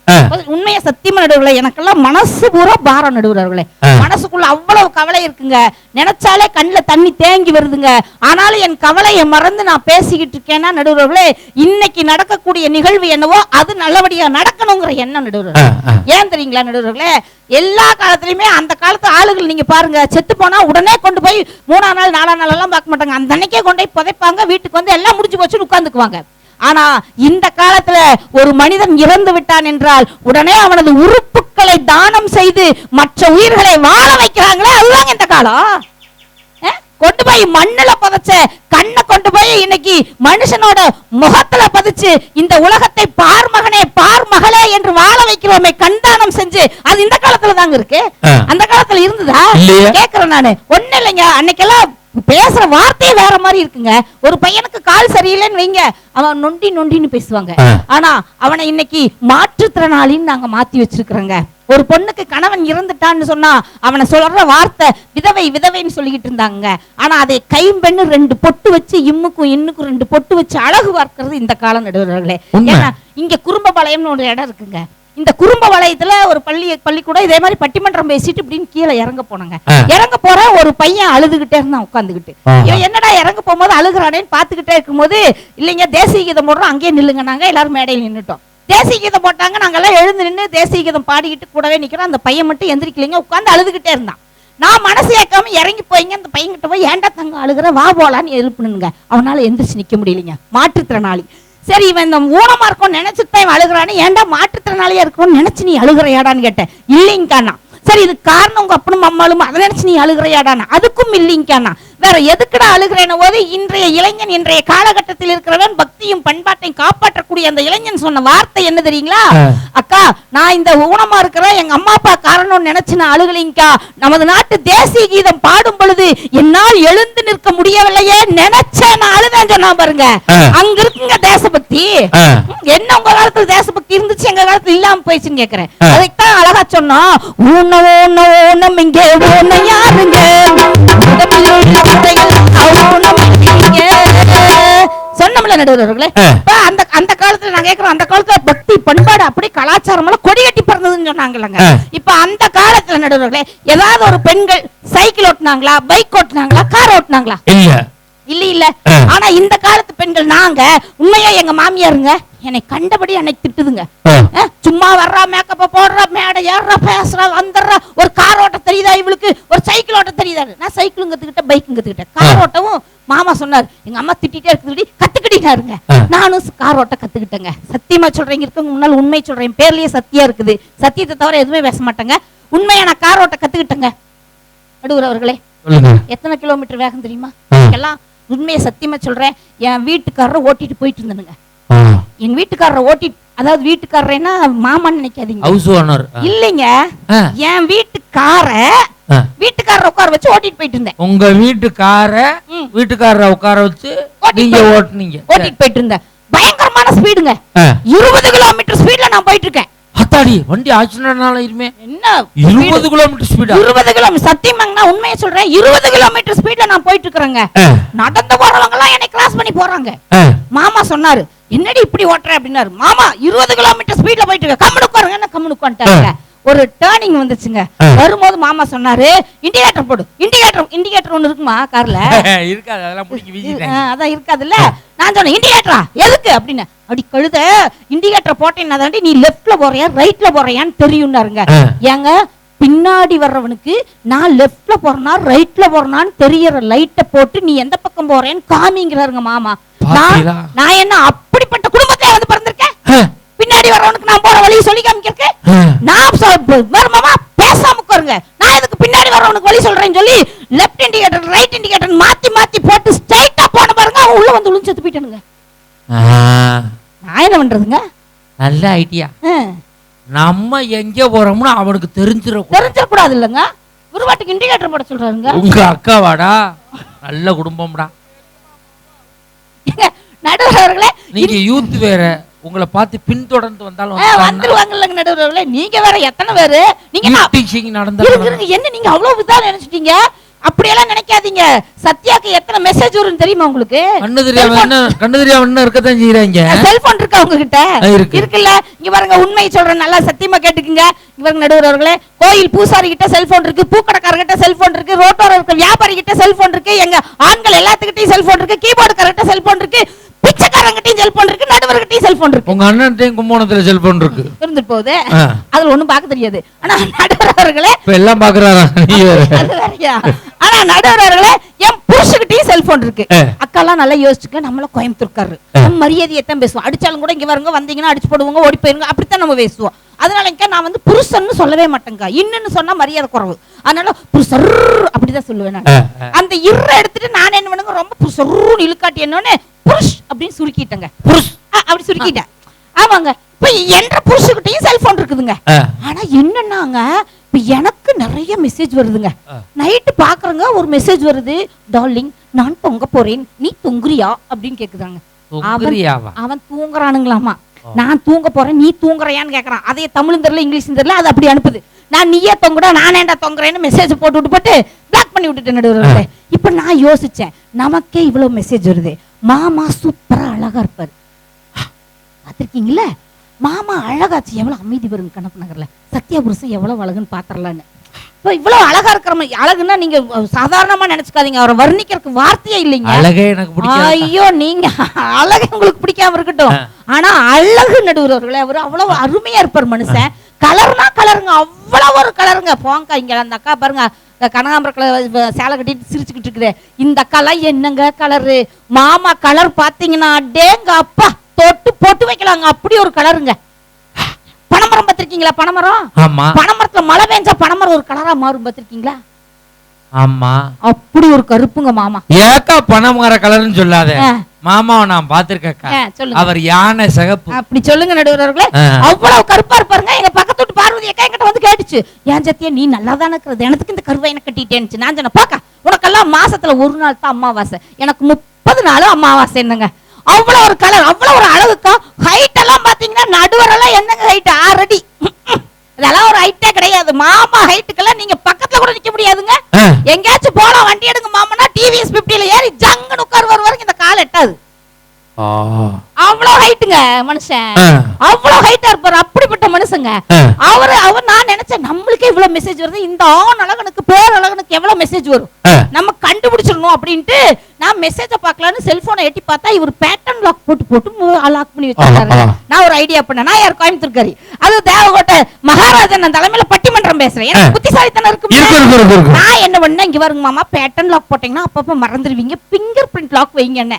A: உண்மையா சத்தியமா நடுவுல எனக்கெல்லாம் மனசு பூரா பாரம் நடுவுறவர்களே
B: ஆ.
A: மனசுக்குள்ள அவ்வளவு கவலை இருக்குங்க. நினைச்சாலே கண்ணுல தண்ணி தேங்கி வருதுங்க. ஆனாலும் என் கவலையை மறந்து நான் பேசிக்கிட்டு இருக்கேன்னா நடுவுறவர்களே இன்னைக்கு நடக்கக்கூடிய நிகழ்வு என்னவோ அது நல்லபடியா நடக்கணுங்கிற எண்ணம்
B: ஆ.
A: ஏன் தெரியுங்களா நடுவர்களே? எல்லா காலத்துலையுமே அந்த காலத்து ஆளுகள் நீங்க பாருங்க செத்து போனா உடனே கொண்டு போய் மூணாம் நாள் நாலாம் நாள் எல்லாம் பார்க்க மாட்டாங்க. அந்த அன்னைக்கே கொண்டு போய் புதைப்பாங்க வீட்டுக்கு வந்து எல்லாம் முடிஞ்சு போச்சுன்னு உட்காந்துக்குவாங்க ஆனா இந்த காலத்துல ஒரு மனிதன் இறந்து விட்டான் என்றால் உடனே அவனது உறுப்புகளை தானம் செய்து மற்ற உயிர்களை வாழ வைக்கிறாங்களே அதுதாங்க இந்த காலம். கொண்டு போய் மண்ணுல புதைச்ச கண்ணை கொண்டு போய் இன்னைக்கு மனுஷனோட முகத்துல பதிச்சு இந்த உலகத்தை பார் மகனே பார் மகளே என்று வாழ வைக்கிறோமே கண்தானம் செஞ்சு அது இந்த காலத்துல தாங்க இருக்கு. அந்த காலத்துல இருந்ததா. கேக்குறேன் நானு. ஒண்ணு இல்லைங்க. அன்னைக்கெல்லாம் பேசுற வார்த்தையே வேற மாதிரி இருக்குங்க. ஒரு பையனுக்கு கால் சரியில்லைன்னு வைங்க. அவன் நொண்டி நொண்டின்னு பேசுவாங்க. ஆனா அவனை இன்னைக்கு மாற்றுத்திறனாளின்னு நாங்க மாத்தி வச்சிருக்கிறோங்க. ஒரு பொண்ணுக்கு கணவன் இறந்துட்டான்னு சொன்னா அவனை சொல்ற வார்த்தை விதவை விதவைன்னு சொல்லிக்கிட்டு இருந்தாங்க ஆனா அதை கைம்பெண்ணு ரெண்டு பொட்டு வச்சு இம்முக்கும் இன்னுக்கும் ரெண்டு பொட்டு வச்சு அழகு பார்க்கறது இந்த காலம் நடுவர்களே. ஏன்னா இங்க குறும்பபாளையம்னு ஒரு இடம் இருக்குங்க இந்த குறும்ப வளையத்துல ஒரு பள்ளி பள்ளிக்கூடம் இதே மாதிரி பட்டிமன்றம் பேசிட்டு இப்படின்னு கீழே இறங்க போனாங்க. இறங்க போற ஒரு பையன் அழுதுகிட்டே இருந்தான் உட்காந்துக்கிட்டு. இவன் என்னடா இறங்க போகும்போது அழுகுறானேன்னு பாத்துக்கிட்டே இருக்கும்போது இல்லைங்க தேசிய கீதம் போடுறோம் அங்கேயே நில்லுங்க நாங்க எல்லாரும் மேடையில் நின்னுட்டோம் தேசிய கீதம் போட்டாங்க. நாங்கெல்லாம் எழுந்து நின்று தேசிய கீதம் பாடிக்கிட்டு கூடவே நிற்கிறோம் அந்த பையன் மட்டும் எந்திரிக்கலைங்க. உட்காந்து அழுதுகிட்டே இருந்தான். நான் மனசு ஏக்காம இறங்கி போய்ங்க. அந்த பையன்கிட்ட போய் ஏண்டா தங்க அழுகிற? வா போலான்னு எழுப்புனுங்க. அவனால எந்திரிச்சு நிக்க முடியலைங்க. மாற்றுத்திறனாளி. சரி இவன் இந்த ஊனமா இருக்கும் நினைச்சுட்டு தான் இவன் அழுகுறான்னு ஏன்டா மாற்றுத்திறனாளியா இருக்கும்னு நினைச்சு நீ அழுகிறையாடான்னு கேட்டேன். இல்லைங்கண்ணா. சரி இது காரணம் உங்க அப்பனும் அம்மாளும். அதை நினைச்சு நீ அழுகுறையாடானா அதுக்கும் இல்லைங்கண்ணா. வேற எதுக்குடா அழுகிறேன போது இன்றைய இளைஞன் இன்றைய காலகட்டத்தில் இருக்கிறவன் பக்தியும் பண்பாட்டையும் காப்பாற்றக்கூடிய அந்த இளைஞன் சொன்ன வார்த்தை என்ன தெரியுங்களா. அக்கா நான் இந்த ஊனமா இருக்கிறேன் எங்க அம்மா அப்பா காரணம் நினைச்சு நான் அழுகலைங்கக்கா. நமது நாட்டு தேசிய கீதம் பாடும் பொழுது என்னால் எழுந்து நிற்க முடியவில்லையே நினைச்சேன் நான் அழுதேன் சொன்னா பாருங்க. அங்க இருக்குங்க தேசபக்தி. என்ன உங்க காலத்துல தேசபக்தி இருந்துச்சு எங்க காலத்துல இல்லாம போயிடுச்சுன்னு கேக்குறேன். அதைத்தான் அழகா சொன்னோம் ஊன ஊன ஊனம் இங்கே ஊன யாருங்க? சொன்னோம்ல நடுவர்களே. அந்த அந்த காலத்துல நான் கேக்குறோம் அந்த காலத்துல பக்தி பண்பாடு அப்படியே கலாச்சாரம் எல்லாம் கொடி கட்டி பிறந்ததுன்னு சொன்னாங்கல்லங்க. இப்ப அந்த காலத்துல நடுவர்களே ஏதாவது ஒரு பெண்கள் சைக்கிள் ஓட்டுனாங்களா பைக் ஓட்டுனாங்களா கார் ஓட்டுனாங்களா?
B: இல்ல.
A: இல்ல இல்ல. ஆனா இந்த காலத்து பெண்கள் நாங்க உண்மையா எங்க மாமியாருங்க? என்னை கண்டபடி என்னை திட்டுதுங்க. சும்மா வர்றா மேக்கப்ப போடுறா மேடை ஏறுறா பேசுறா வந்துடுறா ஒரு கார் ஓட்ட தெரியுதா இவளுக்கு? ஒரு சைக்கிள் ஓட்ட தெரியுதா நான் சைக்கிளும் கத்துக்கிட்டேன் பைக்கும் கத்துக்கிட்டேன் கார். ஓட்டவும் மாமா சொன்னார். எங்க அம்மா திட்டிட்டே இருக்குது கத்துக்கிட்டீங்க
B: ஆ.
A: நானும் கார் ஓட்ட கத்துக்கிட்டேங்க. சத்தியமா சொல்றேங்க இருக்கவங்க முன்னால் உண்மை சொல்றேன். பேர்லயே சத்தியம் இருக்குது. சத்தியத்தை தவிர எதுவுமே பேச மாட்டேங்க. உண்மையா நான் கார் ஓட்ட கத்துக்கிட்டேங்க. நடுவர் அவர்களே எத்தனை கிலோமீட்டர் வேகம் தெரியுமா. எல்லாம் உண்மையை சத்தியமா சொல்றேன். என் வீட்டுக்காரரை ஓட்டிட்டு போயிட்டு இருந்தனுங்க. எங்க வீட்டுக்காரரை ஓட்டிட்டு அதாவது வீட்டுக்காரரைன்னா மாமான்னு நினைக்காதீங்க.
B: ஹவுஸ் ஓனர்
A: இல்லைங்க. என் வீட்டுக்கார. வீட்டுக்காரரை உட்கார வச்சு ஓட்டிட்டு போயிட்டு இருந்தேன்.
B: உங்க வீட்டுக்கார. வீட்டுக்காரரை உட்கார வச்சு நீங்க ஓட்டுனீங்க.
A: ஓட்டிட்டு போயிட்டு இருந்தேன். பயங்கரமான ஸ்பீடுங்க. இருபது கிலோமீட்டர் ஸ்பீட்ல நான் போயிட்டு இருக்கேன்.
B: அத்தாடி வண்டி ஆக்சிடென்ட்னால இருமே.
A: என்ன?
B: இருபது கிலோமீட்டர் ஸ்பீடா
A: இருபது கிலோமீட்டர் சத்தியமாங்க நான் உண்மையை சொல்றேன். இருபது கிலோமீட்டர் ஸ்பீட்ல நான் போயிட்டு இருக்கிறேங்க நடந்து போறவங்க எல்லாம் என்னை கிராஸ் பண்ணி போறாங்க. மாமா சொன்னாரு என்னடி இப்படி ஓட்டுற? அப்படின்னாரு. மாமா இருபது கிலோமீட்டர் ஸ்பீட்ல போயிட்டு இருக்க கம்முனு உட்காருங்க. என்ன கம்முனு உட்காந்துட்டாங்க ஒரு டேர்னிங் வந்துச்சுங்க. வரும்போது மாமா சொன்னாரு இண்டிகேட்டர் போடு இண்டிகேட்டர் இண்டிகேட்டர் ஒன்னு இருக்குமா கார்ல? [LAUGHS]
B: இருக்காது அதெல்லாம் பிடிக்கி வீசிட்டேன்
A: அதான் இருக்காதுல்ல. நான் சொன்னேன் இண்டிகேட்டரா எதுக்கு? அப்படின்னு. அப்படி கழுத இண்டிகேட்டர் போட்டேன்னா தாண்டி நீ லெஃப்ட்ல போறியா ரைட்ல போறியான்னு தெரியும்னாருங்க. ஏங்க பின்னாடி வர்றவனுக்கு நான் லெஃப்ட்ல போறேனா ரைட்ல போறேனான்னு தெரியற லைட்டை போட்டு நீ எந்த பக்கம் போறேன்னு காமிங்கிறாருங்க மாமா. நான்? நான் என்ன அப்படிப்பட்ட குடும்பத்துல வந்து பின்னாடி வர்றவனுக்கு நான் போற வழியை சொல்லி காமிக்கிறேன் நான் சொ- வேற மாமா பேசாம உட்காருங்க. நான் எதுக்கு பின்னாடி வர்றவனுக்கு வழி சொல்றேன்னு சொல்லி லெஃப்ட் இண்டிகேட்டர் ரைட் இண்டிகேட்டர் மாத்தி மாத்தி போட்டு ஸ்ட்ரைட்டா போன பாருங்க அவன் உள்ள வந்து விழுந்து செத்து போயிட்டானுங்க. நான் என்ன பண்றதுங்க?
B: நல்ல ஐடியா நம்ம எங்க போறோம்னு அவனுக்கு தெரிஞ்சிடும்
A: தெரிஞ்சிடக்கூடாது இல்லைங்க குருவாட்டுக்கு இண்டிகேட்டர் போட சொல்றாருங்க.
B: உங்க அக்காவாடா நல்ல குடும்பம்டா.
A: ஏங்க, நடுவர் அவர்களே
B: நீங்க யூத் வேற. உங்களை பார்த்து பின்தொடர்ந்து வந்தாலும்
A: வந்துருவாங்கல்லங்க அவர்களே நீங்க வேற எத்தனை பேரு? நீங்க
B: டீச்சிங்
A: என்ன நீங்க அவ்வளவு இதா நினைச்சிட்டீங்க? அப்படியெல்லாம் நினைக்காதீங்க. சத்யாக்கு எத்தனை மெசேஜ் வரும்னு தெரியுமா உங்களுக்கு?
B: கண்ணு தெரியாம என்ன கண்ணு தெரியாம என்ன இருக்கத்தான் செய்யறாங்க
A: செல்போன் இருக்கா உங்ககிட்ட?
B: இருக்கு.
A: இருக்குல்ல. இங்க பாருங்க உண்மை சொல்றேன். நல்லா சத்தியமா கேட்டுக்குங்க. இங்க பாருங்க நடுவர் அவர்களே கோயில் பூசாரி கிட்ட செல்போன் இருக்கு பூக்கடைக்காரர்கிட்ட செல்போன் இருக்கு ரோட்டோர இருக்க வியாபாரி கிட்ட செல்போன் இருக்கு எங்க ஆண்கள் எல்லாத்துக்கிட்டையும் செல்போன் இருக்கு கீபோர்டுக்காரர்கிட்ட செல்போன் இருக்கு. பிச்சைக்காரங்கிட்டையும் செல்போன் இருக்கு நடுவர்கிட்டையும் செல்போன் இருக்கு.
B: உங்க அண்ணன்ட்டையும் கும்போணத்துல செல்போன் இருக்கு.
A: இருந்துட்டு போகுது. அதுல ஒண்ணும் பார்க்க தெரியாது. ஆனா நடுவர் அவர்களே
B: இப்ப எல்லாம் பாக்குறாரா?
A: ஆனா நடுவர் அவர்களே என் புருஷகிட்டயும் செல்போன் இருக்கு. அக்காலாம் நல்லா யோசிச்சுக்க நம்மள கோயம்புத்தூர்க்காரு. நம்ம மரியாதையை தான் பேசுவோம். அடிச்சாலும் கூட இங்க வருங்க வந்தீங்கன்னா அடிச்சு போடுவாங்க ஓடி போயிருங்க அப்படித்தான் நம்ம பேசுவோம். அதனாலங்க நான் வந்து புருஷன்னு சொல்லவே மாட்டேங்க இன்னுன்னு சொன்னா மரியாதை குறைவு. அதனால புருஷர் அப்படிதான் சொல்லுவேன் நான். அந்த இற எடுத்துட்டு நான் என்ன பண்ணுங்க ரொம்ப புருஷர்னு இழுக்காட்டி என்னன்னு புருஷ் அப்படின்னு சுருக்கிட்டேங்க.
B: புருஷ்.
A: அப்படி சுருக்கிட்டேன். ஆமாங்க. இப்ப என்ற புருஷகிட்டையும் செல்போன் இருக்குதுங்க. ஆனா என்னன்னாங்க இப்ப எனக்கு நிறைய மெசேஜ் வருதுங்க. நைட்டு பாக்குறங்க ஒரு மெசேஜ் வருது. டார்லிங் நான் தொங்க போறேன். நீ தொங்குறியா? அப்படின்னு கேக்குதாங்க. அவன் தூங்குறானுங்களாமா. நான் தூங்க போறேன் நீ தூங்குறியான்னு கேக்குறான். அதே தமிழும் தெரியல இங்கிலீஷும் தெரியல அது அப்படி அனுப்புது. நான் நீயே தொங்குடா நான் ஏன்டா தொங்குறேன்னு மெசேஜ் போட்டு விட்டு போட்டு பிளாக் பண்ணி விட்டுட்டேன் நடுவர்களே இப்ப நான் யோசிச்சேன் நமக்கே இவ்வளவு மெசேஜ் வருது. மாமா சூப்பரா அழகா இருப்பாரு. பார்த்திருக்கீங்களா? மாமா அழகாச்சு எவ்வளவு அமைதி வரும் கணப்பு நகர்ல. சத்யா புருஷன் எவ்வளவு அழகுன்னு பாத்திரலான்னு இப்போ இவ்வளவு அழகா இருக்கிற மாதிரி அழகுன்னா நீங்க சாதாரணமா நினைச்சுக்காதீங்க. அவரை வர்ணிக்கிறதுக்கு வார்த்தையே இல்லைங்க.
B: அழகே எனக்கு
A: ஐயோ நீங்க அழகு உங்களுக்கு பிடிக்காம இருக்கட்டும். ஆனா அழகு நடுவுறவர்களே அவரு அவ்வளவு அருமையா இருப்பார் மனுஷன். கலர்னா கலருங்க அவ்வளவு ஒரு கலருங்க. போங்க இங்க அந்த அக்கா பாருங்க இந்த கனகாம்பர கலர் சேலை கட்டிட்டு சிரிச்சுக்கிட்டு இருக்குது. இந்த அக்காலாம் என்னங்க கலரு? மாமா கலர் பாத்தீங்கன்னா டேங்க அப்பா தொட்டு போட்டு வைக்கலாங்க. அப்படி ஒரு கலருங்க. பனைமரம் பார்த்திருக்கீங்களா பனைமரம்?
B: ஆமா.
A: பனைமரத்துல மழை பெஞ்சா பனைமரம் ஒரு கலரா மாறும் பார்த்திருக்கீங்களா?
B: ஆமா.
A: அப்படி ஒரு கருப்புங்க மாமா.
B: ஏக்கா பணமர கலர்னு சொல்லாத. மாமாவை நான்
A: சொல்லுங்க.
B: அவர் யானை சிகப்பு.
A: அப்படி சொல்லுங்க நடுவர்களே. அவ்வளவு கருப்பா இருப்பாருங்க. எங்க பக்கத்து வீட்டு பார்வதி அக்கா என்கிட்ட வந்து கேட்டுச்சு. ஏன் சத்தியா நீ நல்லா தானே இருக்கிறது? எனக்கு இந்த கருவை எனக்கு கட்டிட்டேன்னு நான் சொன்னேன் பாக்கா உனக்கெல்லாம் மாசத்துல ஒரு நாள் தான் அமாவாசை எனக்கு முப்பது நாள் அமாவாசை என்னங்க. அவ்வளவு ஒரு கலர் அவ்வளவு ஒரு அழகுக்கா. ஹைட் எல்லாம் பாத்தீங்கன்னா நடுவரெல்லாம் என்னங்க ஹைட் ஆறு அடி இதெல்லாம் ஒரு ஹைட்டே கிடையாது. மாமா ஹைட்டுக்கெல்லாம் நீங்க பக்கத்துல கூட நிக்க முடியாதுங்க. எங்கேயாச்சும் போலாம் வண்டி எடுங்க மாமனா டிவிஎஸ் பிப்டியில ஏறி ஜங்குன்னு உட்கார் வரைக்கும் கால் எட்டாது. அவ்வளவு ஹைட்டுங்க மனுஷன். அவ்வளவு ஹைட்டா இருப்பாரு அப்படிப்பட்ட மனுஷங்க. அவரு அவர் நான் நினைச்சேன் நம்மளுக்கே இவ்வளவு மெசேஜ் வருது இந்த ஆண் அழகனுக்கு பேர் அழகனுக்கு எவ்வளவு மெசேஜ் வரும். நம்ம கண்டுபிடிச்சிடணும் அப்படின்ட்டு நான் மெசேஜ பார்க்கலான்னு செல்போனை எட்டி பார்த்தா இவர் பேட்டர்ன் லாக் போட்டு போட்டு லாக் பண்ணி வச்சிருக்காரு. நான் ஒரு ஐடியா பண்ணேன். நான் யார் கோயம்புத்தூர்காரி? அது தேவகோட்டை மகாராஜன் நான் தலைமையில பட்டிமன்றம் பேசுறேன். எனக்கு. புத்திசாலித்தனம்
B: இருக்கு.
A: நான் என்ன பண்ணேன்? இங்க பாருங்க மாமா பேட்டர்ன் லாக் போட்டீங்கன்னா அப்பப்ப மறந்துடுவீங்க. பிங்கர் பிரிண்ட் லாக் வைங்க என்ன.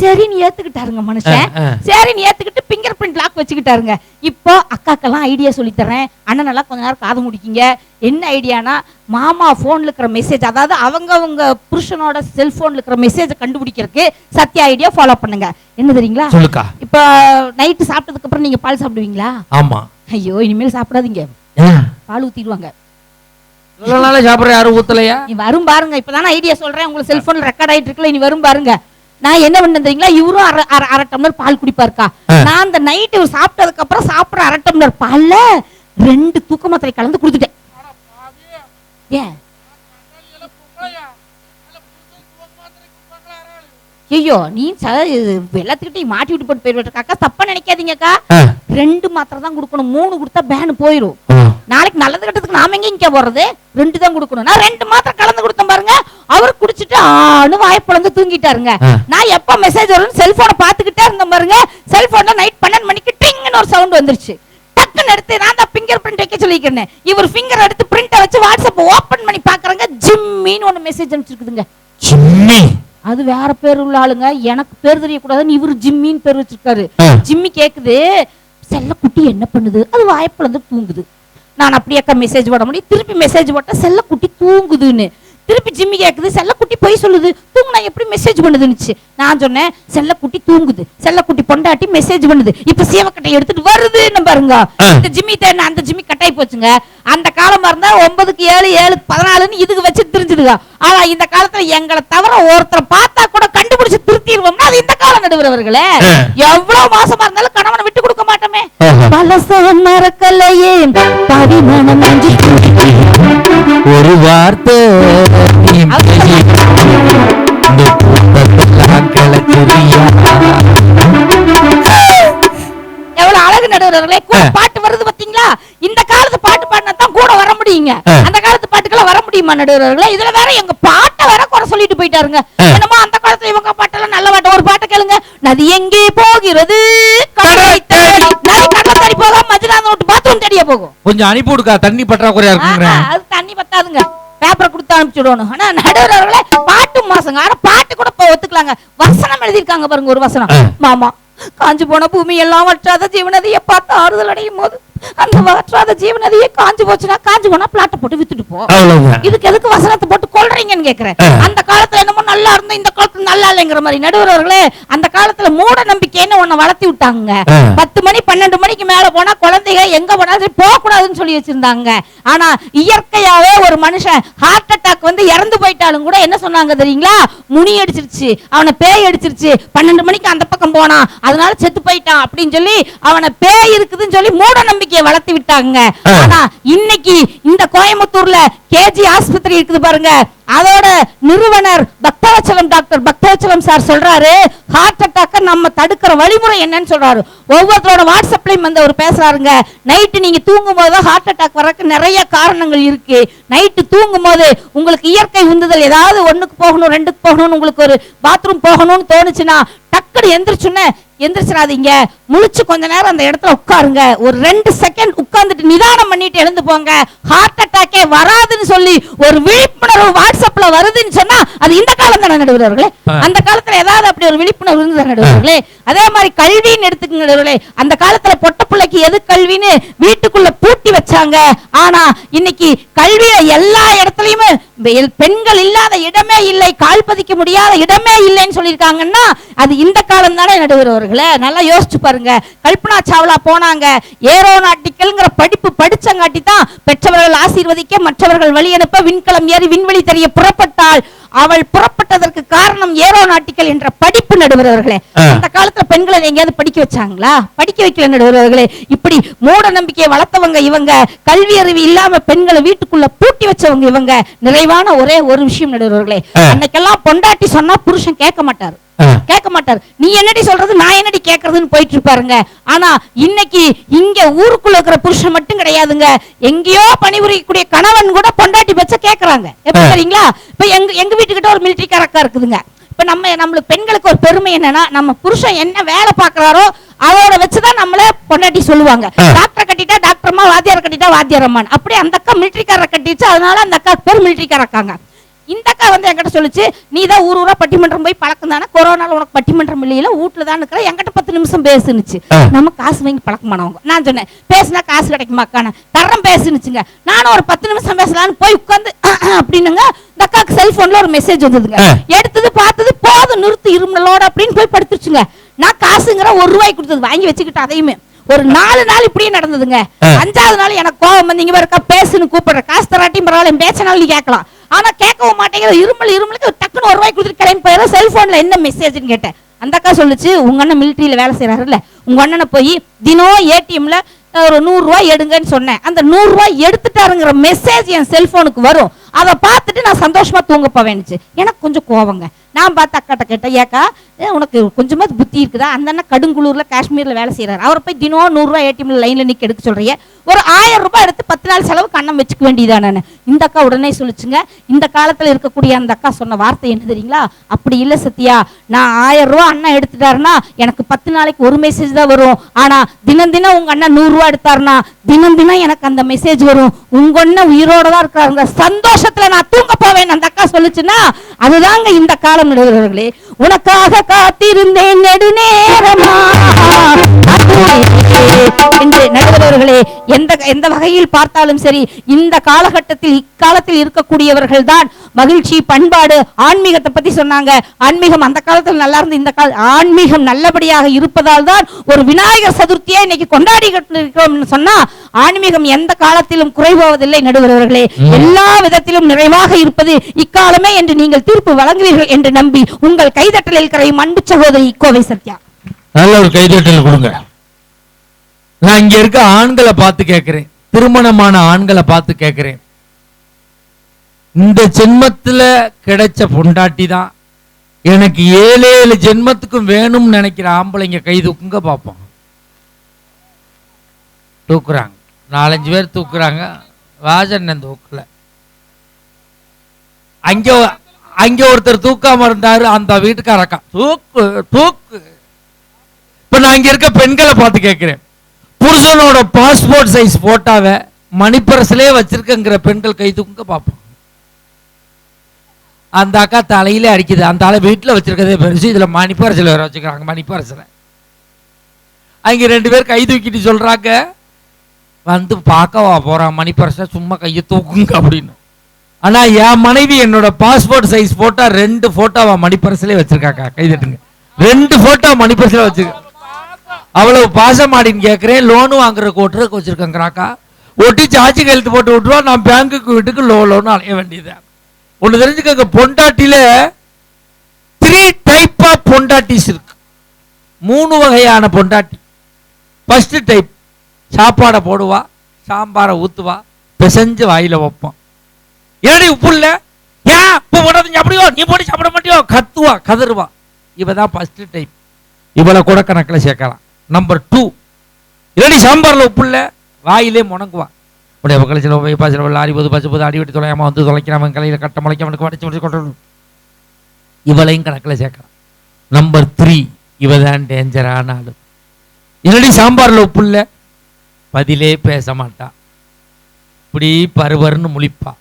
A: சரின்னு ஏத்துக்கிட்டாருங்க மனுஷன். சரின்னு ஏத்துக்கிட்டு பிங்கர் பிரிண்ட் லாக் வச்சுக்கிட்டாருங்க. இப்போ அக்காக்கெல்லாம் ஐடியா சொல்லி தரேன் அண்ணன் நல்லா கொஞ்ச நேரம் காது முடிக்கிங்க. என்ன ஐடியானா மாமா போன்ல இருக்கிற மெசேஜ் அதாவது அவங்க அவங்க புருஷனோட செல்போன்ல இருக்கிற மெசேஜை கண்டுபிடிக்கிறதுக்கு சத்யா ஐடியா ஃபாலோ பண்ணுங்க. என்ன தெரியுங்களா?
B: சொல்லுக்கா.
A: இப்போ நைட்டு சாப்பிட்டதுக்கு அப்புறம் நீங்க பால் சாப்பிடுவீங்களா?
B: ஆமா.
A: ஐயோ இனிமேல் சாப்பிடாதீங்க? பால் ஊத்திடுவாங்க.
B: இவ்வளவு நாளா சாப்பிடுற யாரும் ஊத்தலையா?
A: நீ வரும் பாருங்க இப்பதானே ஐடியா சொல்றேன். உங்களுக்கு செல்போன்ல ரெக்கார்ட் ஆயிட்டு இருக்குல்ல நீ வரும் பாருங்க. நான் என்ன பண்ணேன் தெரியுங்களா? இவரும் அரை அரை அரை டம்ளர் பால் குடிப்பாருக்கா. நான் அந்த நைட் இவர் சாப்பிட்டதுக்கு அப்புறம் சாப்பிடுற அரை டம்ளர் பால்ல ரெண்டு தூக்க மாத்திரை கலந்து கொடுத்துட்டேன் ஏன் ஐயோ நீ எல்லாத்துக்கிட்டையும் மாட்டி விட்டு போட்டு போயிட்டு அக்கா தப்பா நினைக்காதீங்கக்கா. ரெண்டு மாத்திரை தான் கொடுக்கணும். மூணு கொடுத்தா பேன் போயிரும்.
B: ஆ.
A: நாளைக்கு நல்லது கட்டத்துக்கு நாம எங்க இங்க போறது? ரெண்டு தான் கொடுக்கணும். நான் ரெண்டு மாத்திரை கலந்து கொடுத்தேன் பாருங்க. அவர் குடிச்சிட்டு ஆனு வாய்ப்பிழந்து தூங்கிட்டாருங்க. நான் எப்ப மெசேஜ் வரும்னு செல்போனை பாத்துக்கிட்டே இருந்தேன் பாருங்க. செல்போன்ல நைட் பன்னெண்டு மணிக்கு டிங்னு ஒரு சவுண்ட் வந்துருச்சு. டக்குன்னு எடுத்து நான் தான் ஃபிங்கர் பிரிண்ட் வைக்க சொல்லிக்கிறேன். இவர் ஃபிங்கர் எடுத்து பிரிண்ட வச்சு வாட்ஸ்அப் ஓபன் பண்ணி பாக்குறாங்க ஜிம்மின்னு ஒன்னு மெசேஜ் அனுப்பிச்சிருக்குதுங்க.
B: சிம்மி
A: அது வேற பேர் உள்ள ஆளுங்க. எனக்கு பேர் தெரியக்கூடாதுன்னு இவர் ஜிம்மின்னு பேர் வச்சிருக்காரு. ஜிம்மி கேக்குது செல்லக்குட்டி என்ன பண்ணுது? அது வாய்ப்புல தூங்குது. நான் அப்படியே மெசேஜ் போட முடியும். திருப்பி மெசேஜ் போட்டா செல்லக்குட்டி தூங்குதுன்னு. திருப்பி ஜிம்மி கேக்குது செல்லக்குட்டி போய் சொல்லுது தூங்குனா எப்படி மெசேஜ் பண்ணுதுன்னுச்சு. நான் சொன்னேன் செல்லக்குட்டி தூங்குது செல்லக்குட்டி பொண்டாட்டி மெசேஜ் பண்ணுது. இப்ப சீவக்கட்டை எடுத்துட்டு வருதுன்னு பாருங்க. இந்த ஜிம்மி தேன அந்த ஜிம்மி கட்டாய் போச்சுங்க. அந்த காலமா இருந்தா ஒன்பதுக்கு ஏழு ஏழுக்கு பதினாலுன்னு இதுக்கு வச்சு தெரிஞ்சுதுங்க. ஆனா இந்த காலத்துல எங்களை தவிர ஒருத்தரை பார்த்தா கூட கண்டுபிடிச்சு திருத்திடுவோம்னா அது இந்த காலம் நடுவர்களே. எவ்வளவு மாசமா இருந்தாலும் கணவனை விட்டு கொடுக்க மாட்டோமே. பலசம் மறக்கலையே. பரிமாணம்
B: ஒரு வார்த்தை இந்த கூட்டத்தெல்லாம்
A: எவ்வளவு அழகு நடுவர்களே. பாட்டு வருது பாத்தீங்களா? இந்த காலத்து பாட்டு பாடினா தான் கூட வர முடியுங்க. அந்த காலத்து பாட்டுக்கெல்லாம் வர முடியுமா நடுவர்களே? இதுல வேற எங்க பாட்டை வேற குறை சொல்லிட்டு போயிட்டாருங்க. என்னமோ அந்த காலத்துல இவங்க பாட்டெல்லாம் நல்ல பாட்டு. ஒரு பாட்டு கேளுங்க. நதி எங்கே போகிறது? போகாம மஜ்ராந்த விட்டு பாத்ரூம் தேடியே போகும்?
B: கொஞ்சம் அனுப்பி விடுக்கா. தண்ணி பற்றாக்குறையா இருக்குங்கிறேன்
A: ஆஹா, அது தண்ணி பத்தாதுங்க. பேப்பரை கொடுத்து அனுப்பிச்சுடணும். ஆனா நடுவர்களே பாட்டு மாசங்க. ஆனா பாட்டு கூட ஒத்துக்கலாங்க. வசனம் எழுதியிருக்காங்க பாருங்க ஒரு வசனம். மாமா காஞ்சு போன பூமி எல்லாம் வற்றாத ஜீவநதியை பார்த்து ஆறுதல் அடையும் போது அந்த வற்றாத ஜீவநதியே காஞ்சு போச்சுன்னா காஞ்சு போனா பிளாட்டை போட்டு வித்துட்டு போ. இதுக்கு எதுக்கு வசனத்தை போட்டு கொள்றீங்கன்னு கேக்குறேன். அந்த காலத்துல என்னமோ நல்லா இருந்தா இந்த காலத்துல நல்லா இல்லைங்கிற மாதிரி. நடுவர்களே அந்த காலத்துல மூட நம்பிக்கைன்னு ஒண்ணு வளர்த்தி விட்டாங்க. பத்து மணி பன்னெண்டு மணிக்கு மேல போனா குழந்தைங்க எங்க போனாலும் போக கூடாதுன்னு சொல்லி வச்சிருந்தாங்க. ஆனா இயற்கையாவே ஒரு மனுஷன் ஹார்ட் அட்டாக் வந்து இறந்து போயிட்டாலும் கூட என்ன சொன்னாங்க தெரியுங்களா? முனி அடிச்சிருச்சு அவனை பேய் அடிச்சிருச்சு. பன்னெண்டு மணிக்கு அந்த பக்கம் போனான். அதனால செத்து போயிட்டான் அப்படின்னு சொல்லி அவனை பேய் இருக்குதுன்னு சொல்லி மூட நம்பிக்கையை வளர்த்தி விட்டாங்க. ஆனா இன்னைக்கு இந்த கோயம்புத்தூர்ல கேஜி ஆஸ்பத்திரி இருக்குது பாருங்க. அதோட நிறுவனர் பக்தவச்சலம் டாக்டர் பக்தவச்சலம் சார் சொல்றாரு ஹார்ட் அட்டாக்க நம்ம தடுக்கிற வழிமுறை என்னன்னு சொல்றாரு. ஒவ்வொருத்தரோட வாட்ஸ்அப்லயும் வந்து அவர் பேசுறாருங்க. நைட்டு நீங்க தூங்கும் போது ஹார்ட் அட்டாக் வரக்கு நிறைய காரணங்கள் இருக்கு. நைட்டு தூங்கும் போது உங்களுக்கு இயற்கை உந்துதல் ஏதாவது ஒண்ணுக்கு போகணும் ரெண்டுக்கு போகணும்னு உங்களுக்கு ஒரு பாத்ரூம் போகணும்னு தோணுச்சுன்னா டக்குனு எந்திரிச்சுன்னு எந்திரிச்சிடாதீங்க. முழிச்சு கொஞ்ச நேரம் அந்த இடத்துல உட்காருங்க. ஒரு ரெண்டு செகண்ட் உட்கார்ந்துட்டு நிதானம் பண்ணிட்டு எழுந்து போங்க. ஹார்ட் அட்டாக்கே வராதுன்னு சொல்லி ஒரு விழிப்புணர்வு வாட்ஸ்அப்ல வருதுன்னு சொன்னா அது இந்த காலம் தானே நடுவர்களே. அந்த காலத்துல ஏதாவது அப்படி ஒரு விழிப்புணர்வு இருந்தது நடுவர்களே? அதே மாதிரி கல்வின்னு எடுத்துக்கங்க நடுவர்களே. அந்த காலத்துல பொட்ட பிள்ளைக்கு எது கல்வின்னு வீட்டுக்குள்ள பூட்டி வச்சாங்க. ஆனா இன்னைக்கு கல்வியில எல்லா இடத்துலயுமே பெண்கள் இல்லாத இடமே இல்லை கால் பதிக்க முடியாத இடமே இல்லைன்னு சொல்லியிருக்காங்கன்னா அது இந்த காலம் தானே நடுவர்களே நல்லா யோசிச்சு பாருங்க. கல்பனா சாவ்லா போனாங்க. ஏரோநாட்டிக்கல்ங்கிற படிப்பு படிச்சங்காட்டி தான் பெற்றவர்கள் ஆசீர்வதிக்க மற்றவர்கள் வழி அனுப்ப விண்கலம் ஏறி விண்வெளி தெரிய புறப்பட்டால் அவள் புறப்பட்டதற்கு காரணம் ஏரோநாட்டிக்கல் என்ற படிப்பு நடுவர்களே
B: ஆ.
A: அந்த காலத்துல பெண்களை எங்கேயாவது படிக்க வச்சாங்களா படிக்க வைக்கல நடுவர்களே இப்படி மூட நம்பிக்கையை வளர்த்தவங்க இவங்க கல்வி அறிவு இல்லாம பெண்களை வீட்டுக்குள்ள பூட்டி வச்சவங்க இவங்க நிறைவான ஒரே ஒரு விஷயம் நடுவர்களே. அன்னைக்கெல்லாம் பொண்டாட்டி சொன்னா புருஷன் கேட்க மாட்டாரு. கேட்க மாட்டார். நீ என்னடி சொல்றது? நான் என்னடி கேக்குறதுன்னு போயிட்டு இருப்பாருங்க ஆனா இன்னைக்கு இங்க ஊருக்குள்ள இருக்கிற புருஷன் மட்டும் கிடையாதுங்க. எங்கேயோ பணிபுரியக்கூடிய கணவன் கூட பொண்டாட்டி பச்ச கேக்குறாங்க எப்படி
B: ஆ.
A: தெரியுங்களா? இப்ப எங்க எங்க வீட்டுக்கிட்ட ஒரு மிலிட்டரி காரக்கா இருக்குதுங்க. இப்ப நம்ம நம்மளுக்கு பெண்களுக்கு ஒரு பெருமை என்னன்னா நம்ம புருஷன் என்ன வேலை பாக்குறாரோ அதோட வச்சுதான் நம்மள பொண்டாட்டி சொல்லுவாங்க. டாக்டர் கட்டிட்டா டாக்டர் அம்மா வாத்தியார் கட்டிட்டா வாத்தியார் அம்மான் அப்படியே அந்த அக்கா மிலிட்டரி காரரை கட்டிச்சு அதனால அந்த அக்கா பேர் மிலிட்டரி காரக்காங்க இந்த அக்கா வந்து என்கிட்ட சொல்லுச்சு நீ தான் ஊர் ஊரா பட்டிமன்றம் போய் பழக்கம் தானே கொரோனால உனக்கு பட்டிமன்றம் இல்லையில வீட்டுல தான் இருக்கிற என்கிட்ட பத்து நிமிஷம் பேசுனுச்சு. நம்ம காசு வாங்கி பழக்கமானவங்க. நான் சொன்னேன் பேசுனா காசு கிடைக்குமா அக்கான தரம் பேசுனுச்சுங்க. நானும் ஒரு பத்து நிமிஷம் பேசலாம்னு போய் உட்காந்து அப்படின்னுங்க. இந்த அக்காக்கு செல்போன்ல ஒரு மெசேஜ் வந்ததுங்க. எடுத்தது பார்த்தது போதும் நிறுத்து இருமலோட அப்படின்னு போய் படுத்துருச்சுங்க. நான் காசுங்கிற ஒரு ரூபாய் கொடுத்தது வாங்கி வச்சுக்கிட்டு அதையுமே. ஒரு நாலு நாள் இப்படியே நடந்ததுங்க. அஞ்சாவது நாள் எனக்கு கோவம் வந்து இங்க பேசுன்னு கூப்பிடுற. காசு தராட்டியும் பரவாயில்ல என் பேச்சனாலும் நீ கேட்கலாம். ஆனா கேட்கவும் மாட்டேங்கிற இருமல் இருமலுக்கு டக்குன்னு ஒரு ரூபாய் கொடுத்துட்டு கிளம்பி போயிடும் செல்போன்ல என்ன மெசேஜ்னு கேட்டேன். அந்த அக்கா சொல்லுச்சு உங்க அண்ணன் மிலிட்ரியில வேலை செய்யறாருல்ல உங்க அண்ணனை போய் தினம் ஏடிஎம்ல ஒரு நூறு ரூபாய் எடுங்கன்னு சொன்னேன். அந்த நூறு ரூபாய் எடுத்துட்டாருங்கிற மெசேஜ் என் செல்போனுக்கு வரும். அதை பார்த்துட்டு நான் சந்தோஷமா தூங்க போவேன்னுச்சு எனக்கு கொஞ்சம் கோவங்க. நான் பார்த்து அக்காட்ட கேட்டேன் ஏக்கா ஏ, உனக்கு கொஞ்சமா புத்தி இருக்குதா? அந்த அண்ணன் கடுங்குளூர்ல காஷ்மீர்ல வேலை செய்யறாரு அவரை போய் தினம் நூறுரூவா ஏடிஎம்ல லைன்ல நிக்க எடுக்க சொல்றியே ஒரு ஆயிரம் ரூபாய் எடுத்து பத்து நாள் செலவு கண்ணம் வச்சுக்க வேண்டியதான் நான்? இந்த அக்கா உடனே சொல்லிச்சுங்க இந்த காலத்துல இருக்கக்கூடிய அந்த அக்கா சொன்ன வார்த்தை என்ன தெரியுங்களா? அப்படி இல்ல சத்யா. நான் ஆயிரம் ரூபாய் அண்ணன் எடுத்துட்டாருன்னா எனக்கு பத்து நாளைக்கு ஒரு மெசேஜ் தான் வரும். ஆனா தினம் தினம் உங்க அண்ணன் நூறு ரூபாய் எடுத்தாருன்னா தினம் தினம் எனக்கு அந்த மெசேஜ் வரும். உங்க அண்ணன் உயிரோட தான் இருக்காருங்க சந்தோஷம் சந்தோஷத்துல நான் தூங்க போவேன் அந்த அக்கா சொல்லுச்சுன்னா அதுதாங்க இந்த காலம் நடுவர்களே. உனக்காக காத்திருந்தேன் நெடுநேரமா என்று நடுவர்களே எந்த எந்த வகையில் பார்த்தாலும் சரி இந்த காலகட்டத்தில் இக்காலத்தில் இருக்கக்கூடியவர்கள் தான் மகிழ்ச்சி பண்பாடு ஆன்மீகத்தை பத்தி சொன்னாங்க. ஆன்மீகம் அந்த காலத்தில் நல்லா இருந்து இந்த கால ஆன்மீகம் நல்லபடியாக இருப்பதால் தான் ஒரு விநாயகர் சதுர்த்தியை இன்னைக்கு கொண்டாடி இருக்கிறோம்னு சொன்னா ஆன்மீகம் எந்த காலத்திலும் குறைபோவதில்லை நடுவர்களே. எல்லா விதத்திலும் நிறைவாக இருப்பது இக்காலமே என்று நீங்கள் தீர்ப்பு வழங்குவீர்கள் என்று நம்பி உங்கள் கைதட்டலில் கரையும் அன்பு சகோதரி கோவை சத்யா.
B: நல்ல ஒரு கைதட்டல் கொடுங்க. நான் இங்க இருக்க ஆண்களை பார்த்து கேட்கிறேன். திருமணமான ஆண்களை பார்த்து கேட்கிறேன். இந்த ஜென்மத்துல கிடைச்ச பொண்டாட்டி தான். எனக்கு ஏழு ஏழு ஜென்மத்துக்கும் வேணும்னு நினைக்கிற ஆம்பளைங்க கை தூக்குங்க பார்ப்போம் தூக்குறாங்க. நாலஞ்சு பேர் தூக்குறாங்க. ராஜண்ணன் தூக்கல. அங்கே அங்கே ஒருத்தர் தூக்காம இருந்தாரு. அந்த வீட்டுக்காரக்கா தூக்கு தூக்கு. இப்போ நான் இங்கே இருக்க பெண்களை பார்த்து கேட்குறேன். புருஷனோட பாஸ்போர்ட் சைஸ் போட்டாவை மணிப்பரசிலே வச்சிருக்கங்கிற பெண்கள் கை தூக்க பார்ப்போம். அந்த அக்கா தலையிலே அடிக்குது. அந்த ஆளை வீட்டில் வச்சிருக்கதே பெருசு. இதில் மணிப்பரசில் வேற வச்சுக்கிறாங்க மணிப்பரசில். அங்கே ரெண்டு பேர் கை தூக்கிட்டு சொல்கிறாங்க வந்து பார்க்கவா போறான் மணிப்பரச சும்மா கையை தூக்குங்க அப்படின்னு. ஆனா என் மனைவி என்னோட பாஸ்போர்ட் சைஸ் போட்டோ ரெண்டு போட்டோவா மணிப்பரசிலே வச்சிருக்காக்கா. கை தட்டுங்க. ரெண்டு மணி மணிப்பரசில வச்சிருக்க அவ்வளவு பாசமாடின்னு கேட்குறேன் லோனு வாங்குற ஓட்டுறதுக்கு வச்சிருக்கேங்கிறாக்கா. ஒட்டி சார்ஜ் கையெழுத்து போட்டு விட்டுருவா. நான் பேங்குக்கு வீட்டுக்கு லோ லோன் அலைய வேண்டியது. ஒன்று தெரிஞ்சுக்கங்க பொண்டாட்டியில் த்ரீ டைப் ஆஃப் பொண்டாட்டிஸ் இருக்கு. மூணு வகையான பொண்டாட்டி. ஃபர்ஸ்ட் டைப் சாப்பாடை போடுவா சாம்பாரை ஊத்துவா பிசைஞ்சு வாயில வைப்போம். ஏடி உப்பு இல்ல ஏன்? உப்பு போடாதீங்க அப்படியோ? நீ போட்டு சாப்பிட மாட்டியோ? கத்துவா கதறுவா. இவ தான் ஃபர்ஸ்ட் டைப் இவளை கூட கணக்கில் சேர்க்கலாம். நம்பர் டூ ஏடி சாம்பாரில் உப்பு இல்ல வாயிலே முணங்குவா. உடைய பக்கத்தில் போய் சில லாரி போது பச்சை போது அடி வெட்டி தொலையாம வந்து தொலைக்கிறான் கலையில் கட்ட முளைக்க அவனுக்கு வடிச்சு முடிச்சு கொண்டு இவளையும் கணக்கில் சேர்க்கலாம். நம்பர் த்ரீ இவ தான் டேஞ்சரான ஆளு இல்லடி சாம்பாரில் உப்பு இல்லை பதிலே பேச மாட்டான் இப்படி பருவர்னு முழிப்பான்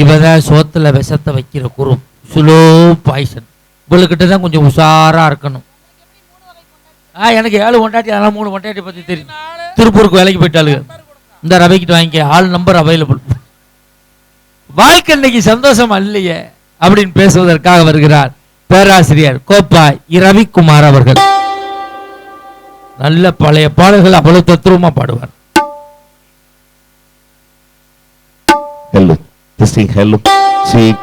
B: இவ தான் சோத்தில் விஷத்தை வைக்கிற குரும் ஸ்லோ பாய்சன். இவளுக்கிட்ட தான் கொஞ்சம் உஷாராக இருக்கணும். ஆ எனக்கு ஏழு கொண்டாட்டி அதெல்லாம் மூணு கொண்டாட்டி பற்றி தெரியும். திருப்பூருக்கு வேலைக்கு போயிட்டாளுங்க. இந்த ரவைக்கிட்ட வாங்கிக்க ஆள் நம்பர் அவைலபிள் வாழ்க்கை இன்னைக்கு சந்தோஷம் இல்லையே? அப்படின்னு பேசுவதற்காக வருகிறார் பேராசிரியர் கோப்பா ரவிக்குமார் அவர்கள். நல்ல பழைய பாடல்கள் அவ்வளவு தத்துவமா பாடுவார்.
C: help. Testing help. Seek.